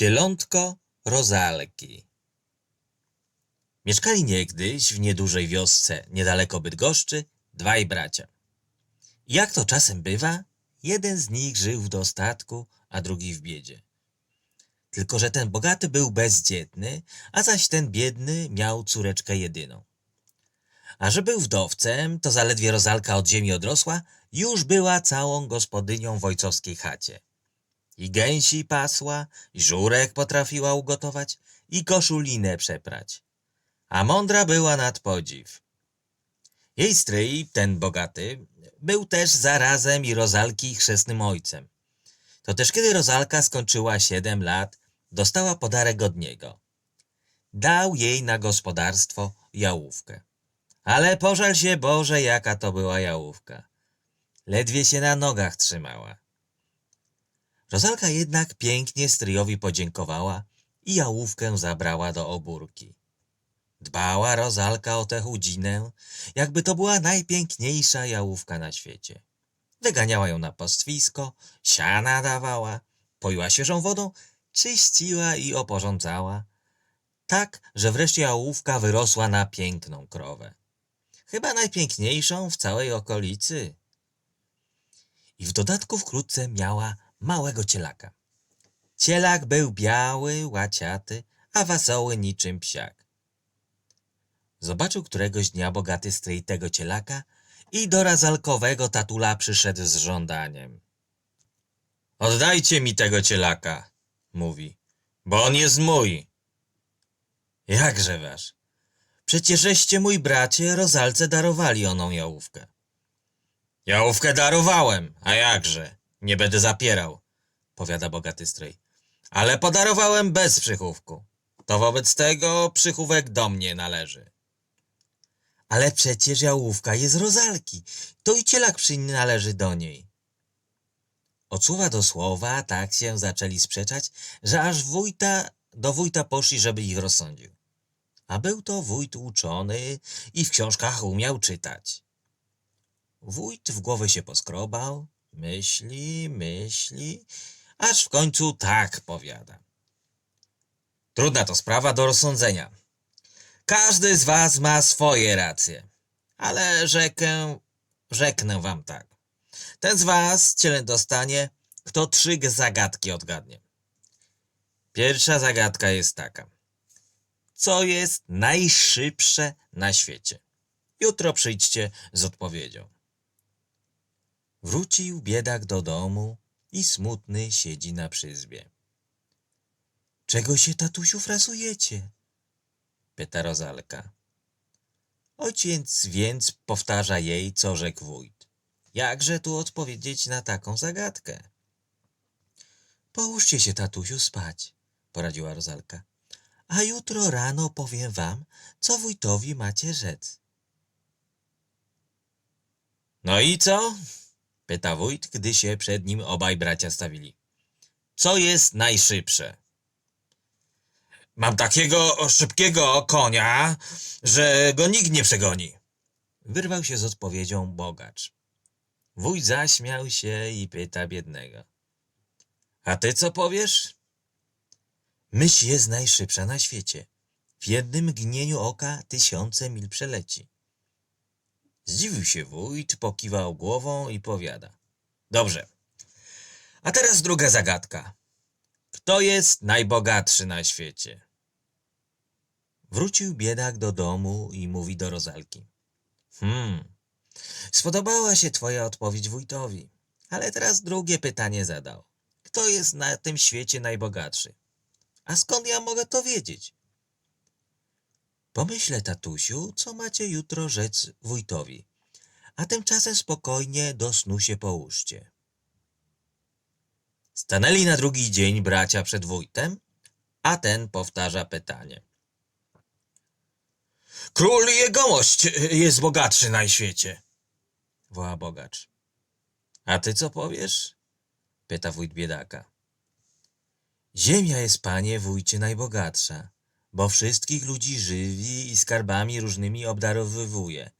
Cielątko Rozalki Mieszkali niegdyś w niedużej wiosce niedaleko Bydgoszczy dwaj bracia. Jak to czasem bywa, jeden z nich żył w dostatku, a drugi w biedzie. Tylko, że ten bogaty był bezdzietny, a zaś ten biedny miał córeczkę jedyną. A że był wdowcem, to zaledwie Rozalka od ziemi odrosła, już była całą gospodynią w ojcowskiej chacie. I gęsi pasła, i żurek potrafiła ugotować, i koszulinę przeprać. A mądra była nad podziw. Jej stryj, ten bogaty, był też zarazem i Rozalki chrzestnym ojcem. To też kiedy Rozalka skończyła siedem lat, dostała podarek od niego. Dał jej na gospodarstwo jałówkę. Ale pożal się Boże, jaka to była jałówka. Ledwie się na nogach trzymała. Rozalka jednak pięknie stryjowi podziękowała i jałówkę zabrała do obórki. Dbała Rozalka o tę chudzinę, jakby to była najpiękniejsza jałówka na świecie. Wyganiała ją na pastwisko, siana dawała, poiła świeżą wodą, czyściła i oporządzała. Tak, że wreszcie jałówka wyrosła na piękną krowę. Chyba najpiękniejszą w całej okolicy. I w dodatku wkrótce miała małego cielaka. Cielak był biały, łaciaty, a wesoły niczym psiak. Zobaczył któregoś dnia bogaty stryj tego cielaka i do razalkowego tatula przyszedł z żądaniem. Oddajcie mi tego cielaka, mówi, bo on jest mój. Jakże wasz? Przecieżeście mój bracie Rozalce darowali oną jałówkę. Jałówkę darowałem, a jakże? Nie będę zapierał, powiada bogaty stryj. Ale podarowałem bez przychówku. To wobec tego przychówek do mnie należy. Ale przecież jałówka jest rozalki. To i cielak przynależy do niej. Od słowa do słowa tak się zaczęli sprzeczać, że aż wójta do wójta poszli, żeby ich rozsądził. A był to wójt uczony i w książkach umiał czytać. Wójt w głowę się poskrobał, myśli, myśli, aż w końcu tak powiada. Trudna to sprawa do rozsądzenia. Każdy z was ma swoje racje, ale rzekę, rzeknę wam tak. Ten z was ciele dostanie, kto trzy zagadki odgadnie. Pierwsza zagadka jest taka. Co jest najszybsze na świecie? Jutro przyjdźcie z odpowiedzią. Wrócił biedak do domu i smutny siedzi na przyzbie. Czego się, tatusiu, frasujecie? pyta Rozalka. Ojciec więc powtarza jej, co rzekł wójt. Jakże tu odpowiedzieć na taką zagadkę? Połóżcie się, tatusiu, spać, poradziła Rozalka. A jutro rano powiem wam, co wójtowi macie rzec. No i co? Pyta wójt, gdy się przed nim obaj bracia stawili. Co jest najszybsze? Mam takiego szybkiego konia, że go nikt nie przegoni. Wyrwał się z odpowiedzią bogacz. Wójt zaśmiał się i pyta biednego. A ty co powiesz? Myśl jest najszybsza na świecie. W jednym mgnieniu oka tysiące mil przeleci. Zdziwił się wójt, pokiwał głową i powiada. Dobrze. A teraz druga zagadka. Kto jest najbogatszy na świecie? Wrócił biedak do domu i mówi do Rozalki. Hmm, spodobała się twoja odpowiedź wójtowi, ale teraz drugie pytanie zadał. Kto jest na tym świecie najbogatszy? A skąd ja mogę to wiedzieć? Pomyślę, tatusiu, co macie jutro rzec wójtowi, a tymczasem spokojnie do snu się połóżcie. Stanęli na drugi dzień bracia przed wójtem, a ten powtarza pytanie. Król jegomość jest bogatszy na świecie, woła bogacz. A ty co powiesz? pyta wójt biedaka. Ziemia jest, panie wójcie, najbogatsza, bo wszystkich ludzi żywi i skarbami różnymi obdarowywuje,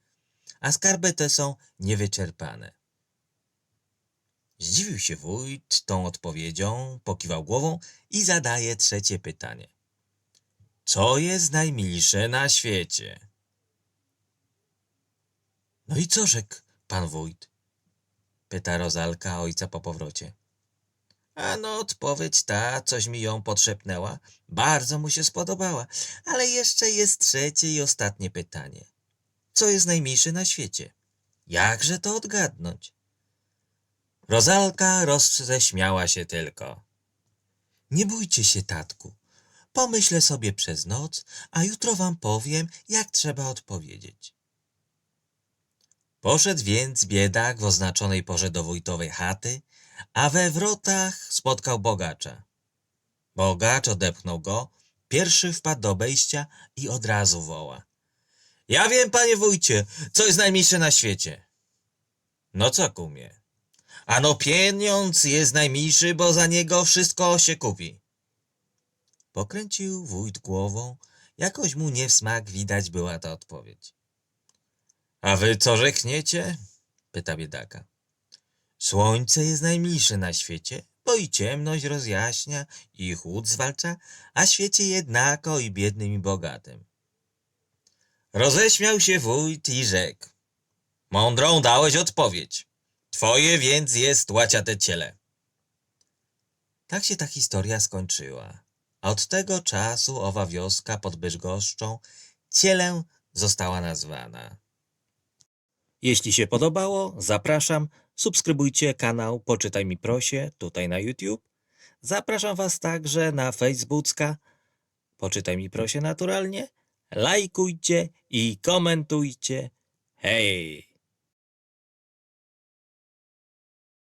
a skarby te są niewyczerpane. Zdziwił się wójt tą odpowiedzią, pokiwał głową i zadaje trzecie pytanie. Co jest najmilsze na świecie? No i co rzekł pan wójt? Pyta Rozalka ojca po powrocie. A no, odpowiedź ta, coś mi ją podszepnęła. Bardzo mu się spodobała. Ale jeszcze jest trzecie i ostatnie pytanie. Co jest najmilsze na świecie? Jakże to odgadnąć? Rozalka rozśmiała się tylko. Nie bójcie się, tatku. Pomyślę sobie przez noc, a jutro wam powiem, jak trzeba odpowiedzieć. Poszedł więc biedak w oznaczonej porze do wójtowej chaty, a we wrotach spotkał bogacza. Bogacz odepchnął go, pierwszy wpadł do obejścia i od razu woła. Ja wiem, panie wójcie, co jest najmilsze na świecie. No co kumie? Ano pieniądz jest najmilszy, bo za niego wszystko się kupi. Pokręcił wójt głową, jakoś mu nie w smak widać była ta odpowiedź. A wy co rzekniecie? pyta biedaka. Słońce jest najmilsze na świecie, bo i ciemność rozjaśnia i chłód zwalcza, a świecie jednako i biednym i bogatym. Roześmiał się wójt i rzekł. Mądrą dałeś odpowiedź. Twoje więc jest łaciate ciele. Tak się ta historia skończyła. A od tego czasu owa wioska pod Bydgoszczą Cielę została nazwana. Jeśli się podobało, zapraszam, subskrybujcie kanał Poczytaj mi prosie tutaj na YouTube. Zapraszam Was także na Facebooka Poczytaj mi prosie naturalnie. Lajkujcie i komentujcie. Hej!